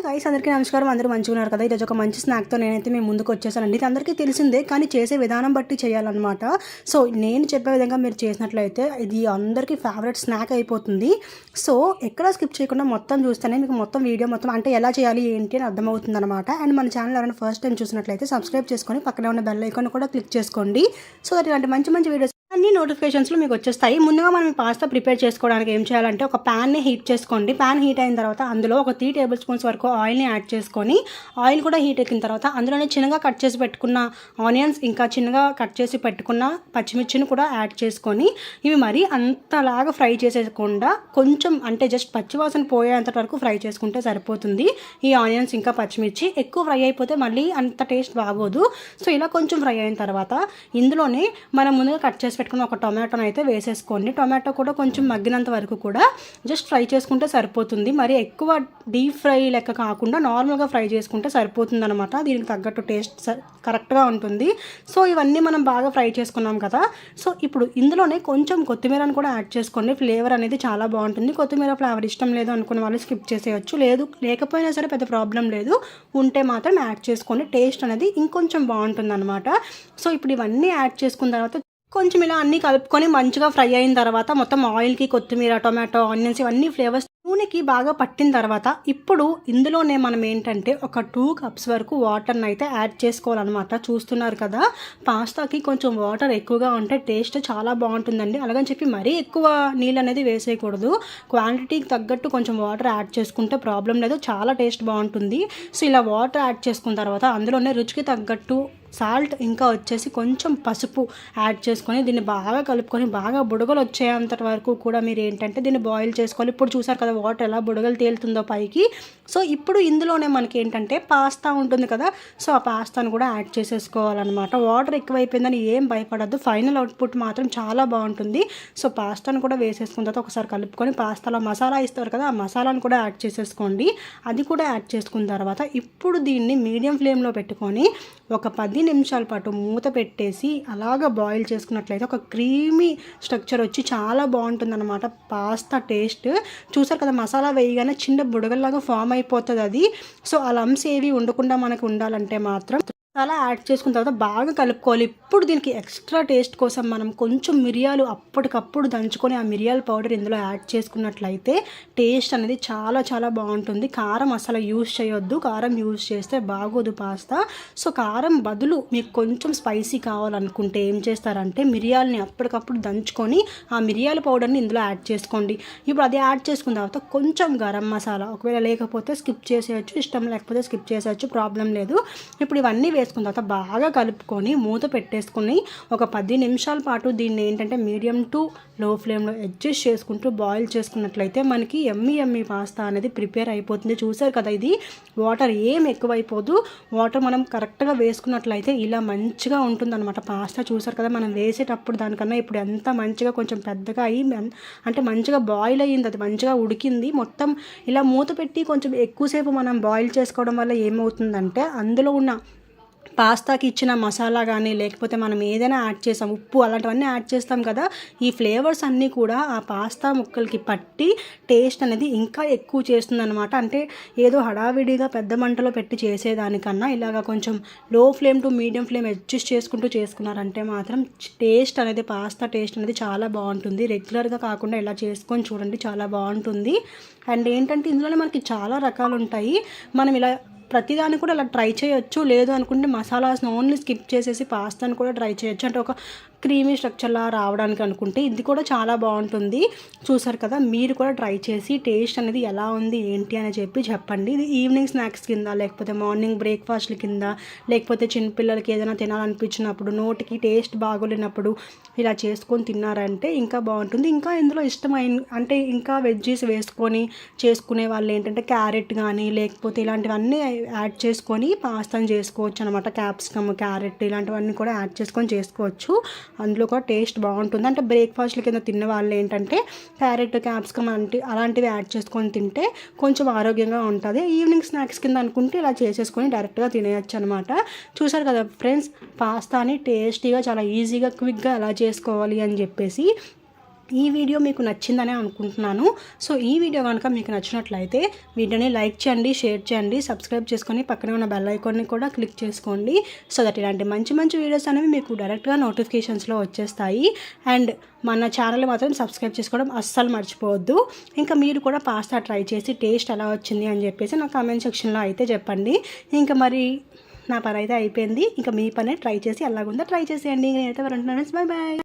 Hi guys అందరికీ నమస్కారం. అందరూ మంచిగా ఉన్నారు కదా? ఈరోజు ఒక మంచి స్నాక్తో నేనైతే మేము ముందుకు వచ్చేసానండి. ఇది అందరికీ తెలిసిందే కానీ చేసే విధానం బట్టి చేయాలన్నమాట. సో నేను చెప్పే విధంగా మీరు చేసినట్లయితే ఇది అందరికీ ఫేవరెట్ స్నాక్ అయిపోతుంది. సో ఎక్కడ స్కిప్ చేయకుండా మొత్తం చూస్తేనే మీకు మొత్తం వీడియో మొత్తం అంటే ఎలా చేయాలి ఏంటి అని అర్థమవుతుంది అనమాట అండ్ మన ఛానల్ ఎవరైనా ఫస్ట్ టైం చూసినట్లయితే సబ్స్క్రైబ్ చేసుకొని పక్కనే ఉన్న బెల్ ఐకాన్ కూడా క్లిక్ చేసుకోండి. సో దట్ ఇలాంటి మంచి మంచి వీడియోస్ అన్ని నోటిఫికేషన్స్లో మీకు వచ్చేస్తాయి. ముందుగా మనం పాస్తా ప్రిపేర్ చేసుకోవడానికి ఏం చేయాలంటే ఒక ప్యాన్ని హీట్ చేసుకోండి. ప్యాన్ హీట్ అయిన తర్వాత అందులో ఒక త్రీ టేబుల్ స్పూన్స్ వరకు ఆయిల్ని యాడ్ చేసుకొని ఆయిల్ కూడా హీట్ ఎక్కిన తర్వాత అందులోనే చిన్నగా కట్ చేసి పెట్టుకున్న ఆనియన్స్ ఇంకా చిన్నగా కట్ చేసి పెట్టుకున్న పచ్చిమిర్చిని కూడా యాడ్ చేసుకొని ఇవి మరీ అంతలాగా ఫ్రై చేసేయకుండా కొంచెం అంటే జస్ట్ పచ్చివాసన పోయేంత వరకు ఫ్రై చేసుకుంటే సరిపోతుంది. ఈ ఆనియన్స్ ఇంకా పచ్చిమిర్చి ఎక్కువ ఫ్రై అయిపోతే మళ్ళీ అంత టేస్ట్ బాగోదు. సో ఇలా కొంచెం ఫ్రై అయిన తర్వాత ఇందులోనే మనం ముందుగా కట్ చేసి పెట్టుకున్న ఒక టొమాటోని అయితే వేసేసుకోండి. టొమాటో కూడా కొంచెం మగ్గినంత వరకు కూడా జస్ట్ ఫ్రై చేసుకుంటే సరిపోతుంది. మరి ఎక్కువ డీప్ ఫ్రై లెక్క కాకుండా నార్మల్గా ఫ్రై చేసుకుంటే సరిపోతుంది అనమాట దీనికి తగ్గట్టు టేస్ట్ కరెక్ట్గా ఉంటుంది. సో ఇవన్నీ మనం బాగా ఫ్రై చేసుకున్నాం కదా. సో ఇప్పుడు ఇందులోనే కొంచెం కొత్తిమీరని కూడా యాడ్ చేసుకోండి. ఫ్లేవర్ అనేది చాలా బాగుంటుంది. కొత్తిమీర ఫ్లేవర్ ఇష్టం లేదు అనుకున్న వాళ్ళు స్కిప్ చేసేయచ్చు. లేదు లేకపోయినా సరే పెద్ద ప్రాబ్లం లేదు. ఉంటే మాత్రం యాడ్ చేసుకోండి. టేస్ట్ అనేది ఇంకొంచెం బాగుంటుంది అనమాట సో ఇప్పుడు ఇవన్నీ యాడ్ చేసుకున్న తర్వాత కొంచెం ఇలా అన్నీ కలుపుకొని మంచిగా ఫ్రై అయిన తర్వాత మొత్తం ఆయిల్కి కొత్తిమీర టొమాటో ఆనియన్స్ ఇవన్నీ ఫ్లేవర్స్ నూనెకి బాగా పట్టిన తర్వాత ఇప్పుడు ఇందులోనే మనం ఏంటంటే ఒక టూ కప్స్ వరకు వాటర్ని అయితే యాడ్ చేసుకోవాలన్నమాట. చూస్తున్నారు కదా పాస్తాకి కొంచెం వాటర్ ఎక్కువగా ఉంటే టేస్ట్ చాలా బాగుంటుందండి. అలాగని చెప్పి మరీ ఎక్కువ నీళ్ళు అనేది వేసేయకూడదు. క్వాంటిటీకి తగ్గట్టు కొంచెం వాటర్ యాడ్ చేసుకుంటే ప్రాబ్లం లేదు చాలా టేస్ట్ బాగుంటుంది. సో ఇలా వాటర్ యాడ్ చేసుకున్న తర్వాత అందులోనే రుచికి తగ్గట్టు సాల్ట్ ఇంకా వచ్చేసి కొంచెం పసుపు యాడ్ చేసుకొని దీన్ని బాగా కలుపుకొని బాగా బుడగలు వచ్చేంత వరకు కూడా మీరు ఏంటంటే దీన్ని బాయిల్ చేసుకోవాలి. ఇప్పుడు చూసారు కదా వాటర్ ఎలా బుడగలు తేలుతుందో పైకి. సో ఇప్పుడు ఇందులోనే మనకి ఏంటంటే పాస్తా ఉంటుంది కదా. సో ఆ పాస్తాను కూడా యాడ్ చేసేసుకోవాలన్నమాట. వాటర్ ఎక్కువైపోయిందని ఏం భయపడద్దు. ఫైనల్ అవుట్పుట్ మాత్రం చాలా బాగుంటుంది. సో పాస్తాను కూడా వేసేసుకున్న తర్వాత ఒకసారి కలుపుకొని పాస్తాలో మసాలా ఇస్తారు కదా ఆ మసాలాను కూడా యాడ్ చేసేసుకోండి. అది కూడా యాడ్ చేసుకున్న తర్వాత ఇప్పుడు దీన్ని మీడియం ఫ్లేమ్లో పెట్టుకొని ఒక పది పది నిమిషాల పాటు మూత పెట్టేసి అలాగ బాయిల్ చేసుకున్నట్లయితే ఒక క్రీమీ స్ట్రక్చర్ వచ్చి చాలా బాగుంటుందన్నమాట. Pasta taste. చూసారు కదా మసాలా వేయగానే చిన్న బుడగల్లాగా ఫామ్ అయిపోతుంది అది. సో ఆ లమ్స్ ఏవి ఉండకుండా మనకు ఉండాలంటే మాత్రం అలా యాడ్ చేసుకున్న తర్వాత బాగా కలుపుకోవాలి. ఇప్పుడు దీనికి ఎక్స్ట్రా టేస్ట్ కోసం మనం కొంచెం మిరియాలు అప్పటికప్పుడు దంచుకొని ఆ మిరియాల పౌడర్ ఇందులో యాడ్ చేసుకున్నట్లయితే టేస్ట్ అనేది చాలా చాలా బాగుంటుంది. కారం అసలు యూజ్ చేయొద్దు. కారం యూజ్ చేస్తే బాగోదు పాస్తా. సో కారం బదులు మీకు కొంచెం స్పైసీ కావాలనుకుంటే ఏం చేస్తారంటే మిరియాలని అప్పటికప్పుడు దంచుకొని ఆ మిరియాల పౌడర్ని ఇందులో యాడ్ చేసుకోండి. ఇప్పుడు అది యాడ్ చేసుకున్న తర్వాత కొంచెం గరం మసాలా ఒకవేళ లేకపోతే స్కిప్ చేసేయచ్చు ఇష్టం లేకపోతే స్కిప్ చేసేయచ్చు ప్రాబ్లం లేదు. ఇప్పుడు ఇవన్నీ వేసుకున్న తర్వాత బాగా కలుపుకొని మూత పెట్టేసుకొని ఒక పది నిమిషాల పాటు దీన్ని ఏంటంటే మీడియం టు లో ఫ్లేమ్లో అడ్జస్ట్ చేసుకుంటూ బాయిల్ చేసుకున్నట్లయితే మనకి ఎమ్మి ఎమ్మి పాస్తా అనేది ప్రిపేర్ అయిపోతుంది. చూసారు కదా ఇది? వాటర్ ఏం ఎక్కువైపోదు. వాటర్ మనం కరెక్ట్గా వేసుకున్నట్లయితే ఇలా మంచిగా ఉంటుందన్నమాట పాస్తా. చూసారు కదా మనం వేసేటప్పుడు దానికన్నా ఇప్పుడు ఎంత మంచిగా కొంచెం పెద్దగా అయ్యి అంటే మంచిగా బాయిల్ అయ్యింది. అది మంచిగా ఉడికింది. మొత్తం ఇలా మూత పెట్టి కొంచెం ఎక్కువసేపు మనం బాయిల్ చేసుకోవడం వల్ల ఏమవుతుందంటే అందులో ఉన్న పాస్తాకి ఇచ్చిన మసాలా కానీ లేకపోతే మనం ఏదైనా యాడ్ చేసాం ఉప్పు అలాంటివన్నీ యాడ్ చేస్తాం కదా ఈ ఫ్లేవర్స్ అన్నీ కూడా ఆ పాస్తా ముక్కలకి పట్టి టేస్ట్ అనేది ఇంకా ఎక్కువ చేస్తుంది అనమాట అంటే ఏదో హడావిడిగా పెద్ద మంటలో పెట్టి చేసేదానికన్నా ఇలాగ కొంచెం low flame to medium flame adjust చేసుకుంటూ చేసుకున్నారంటే మాత్రం టేస్ట్ అనేది పాస్తా టేస్ట్ అనేది చాలా బాగుంటుంది. రెగ్యులర్గా కాకుండా ఇలా చేసుకొని చూడండి చాలా బాగుంటుంది. అండ్ ఏంటంటే ఇందులోనే మనకి చాలా రకాలు ఉంటాయి. మనం ఇలా ప్రతిదాన్ని కూడా అలా ట్రై చేయొచ్చు. లేదు అనుకుంటే మసాలాస్ని ఓన్లీ స్కిప్ చేసేసి పాస్తాను కూడా ట్రై చేయొచ్చు. అంటే ఒక క్రీమీ స్ట్రక్చర్లా రావడానికి అనుకుంటే ఇది కూడా చాలా బాగుంటుంది. చూసారు కదా మీరు కూడా ట్రై చేసి టేస్ట్ అనేది ఎలా ఉంది ఏంటి అని చెప్పి చెప్పండి. ఇది ఈవినింగ్ స్నాక్స్ కింద లేకపోతే మార్నింగ్ బ్రేక్ఫాస్ట్ల కింద లేకపోతే చిన్నపిల్లలకి ఏదైనా తినాలనిపించినప్పుడు నోటికి టేస్ట్ బాగోలేనప్పుడు ఇలా చేసుకొని తిన్నారంటే ఇంకా బాగుంటుంది. ఇంకా ఇందులో ఇష్టమైన అంటే ఇంకా వెజ్జీస్ వేసుకొని చేసుకునే వాళ్ళు ఏంటంటే క్యారెట్ కానీ లేకపోతే ఇలాంటివన్నీ యాడ్ చేసుకొని పాస్తాను చేసుకోవచ్చు అనమాట క్యాప్సికమ్ క్యారెట్ ఇలాంటివన్నీ కూడా యాడ్ చేసుకొని చేసుకోవచ్చు. అందులో కూడా టేస్ట్ బాగుంటుంది. అంటే బ్రేక్ఫాస్ట్ల కింద తిన్న వాళ్ళు ఏంటంటే క్యారెట్ క్యాప్సికమ్ అంటే అలాంటివి యాడ్ చేసుకొని తింటే కొంచెం ఆరోగ్యంగా ఉంటుంది. ఈవినింగ్ స్నాక్స్ కింద అనుకుంటే ఇలా చేసేసుకొని డైరెక్ట్గా తినేయచ్చు అనమాట చూసారు కదా ఫ్రెండ్స్ పాస్తాని టేస్టీగా చాలా ఈజీగా క్విక్గా ఎలా చేసుకోవాలి అని చెప్పేసి ఈ వీడియో మీకు నచ్చిందనే అనుకుంటున్నాను. సో ఈ వీడియో కనుక మీకు నచ్చినట్లయితే వీడియోని లైక్ చేయండి షేర్ చేయండి సబ్స్క్రైబ్ చేసుకొని పక్కనే ఉన్న బెల్ ఐకాన్ని కూడా క్లిక్ చేసుకోండి. సో దట్ ఇలాంటి మంచి మంచి వీడియోస్ అనేవి మీకు డైరెక్ట్గా నోటిఫికేషన్స్లో వచ్చేస్తాయి. అండ్ మన ఛానల్ మాత్రం సబ్స్క్రైబ్ చేసుకోవడం అస్సలు మర్చిపోవద్దు. ఇంకా మీరు కూడా పాస్తా ట్రై చేసి టేస్ట్ ఎలా వచ్చింది అని చెప్పేసి నా కామెంట్ సెక్షన్లో అయితే చెప్పండి. ఇంకా మరి నా పని అయితే అయిపోయింది. ఇంకా మీ పనే ట్రై చేసి ఎలాగుందో ట్రై చేసేయండి. నేనైతే అయితే బాయ్ బాయ్